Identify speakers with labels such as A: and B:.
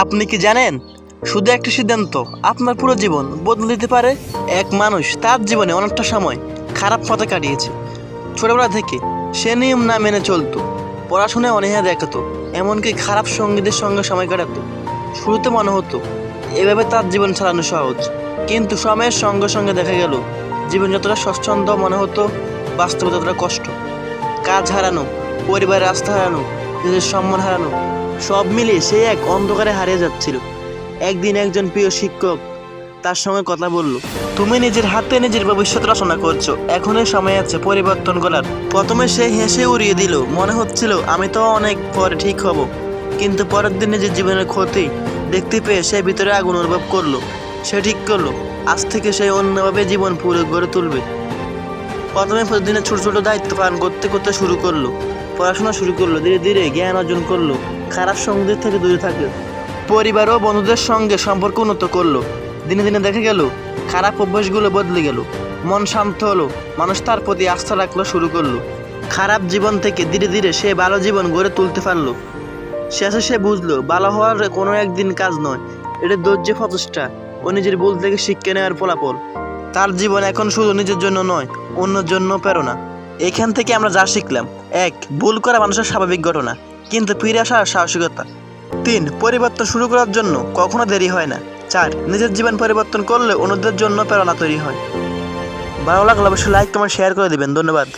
A: আপনি কি জানেন? শুধু একটা সিদ্ধান্ত, আপনার পুরো জীবন বদলে দিতে পারে এক মানুষ তার জীবনে অনেকটা সময় খারাপ পথে কাটিয়েছে। ছোটবেলা থেকে সে নিয়ম না মেনে চলতো পড়াশোনায় অনীহা দেখাতো, এমনকি খারাপ সঙ্গীদের সঙ্গে সময় কাটাতো। শুরুতে মনে হতো, এভাবে তার জীবন চালানো সহজ, কিন্তু সময়ের সঙ্গে সঙ্গে দেখা গেল, জীবন যতটা স্বচ্ছন্দ মনে হতো, বাস্তবে ততটা কষ্ট। কাজ হারানো, পরিবারের আস্থা হারানো নিজের সম্মান হারানো। সব মিলিয়ে সে এক অন্ধকারে হারিয়ে যাচ্ছিল। একদিন একজন প্রিয় শিক্ষক তার সঙ্গে কথা বলল, তুমি নিজের হাতে নিজের ভবিষ্যৎ রচনা করছ। এখনই সময় আছে পরিবর্তন করার। প্রথমে সে হেসে উড়িয়ে দিল, মনে হচ্ছিল আমি তো অনেক পরে ঠিক হব। কিন্তু পরের দিন নিজের জীবনের ক্ষতি দেখতে পেয়ে সে ভিতরে আগুন অনুভব করল। সে ঠিক করল, আজ থেকে সে অন্যভাবে জীবন পুরো গড়ে তুলবে। প্রথমে প্রতিদিনের ছোট ছোট দায়িত্ব পালন করতে করতে শুরু করল। পড়াশোনা শুরু করল, ধীরে ধীরে জ্ঞান অর্জন করল, খারাপ সঙ্গীদের থেকে দূরে থাকল, পরিবার ও বন্ধুদের সঙ্গে সম্পর্ক উন্নত করল, দিনে দিনে দেখা গেল খারাপ অভ্যাসগুলো বদলে গেল, মন শান্ত হলো, মানুষ তার প্রতি আস্থা রাখল, শুরু করল। খারাপ জীবন থেকে ধীরে ধীরে সে ভালো জীবন গড়ে তুলতে পারল। শেষে সে বুঝলো, ভালো হওয়ার কোনো একদিন কাজ নয়, এটা ধৈর্য প্রচেষ্টা ও নিজের ভুল থেকে শিক্ষা নেওয়ার ফলাফল। তার জীবন এখন শুধু নিজের জন্য নয়, অন্যের জন্য প্রেরণা। এখান থেকে আমরা যা শিখলাম এক, ভুল করা মানুষের স্বাভাবিক ঘটনা, কিন্তু ফিরে আসার সাহসিকতা। তিন, পরিবর্তন শুরু করার জন্য কখনো দেরি হয় না। চার, নিজের জীবন পরিবর্তন করলে অন্যদের জন্য প্রেরণা তৈরি হয়। ভালো লাগলে অবশ্যই লাইক কমেন্ট শেয়ার করে দেবেন। ধন্যবাদ।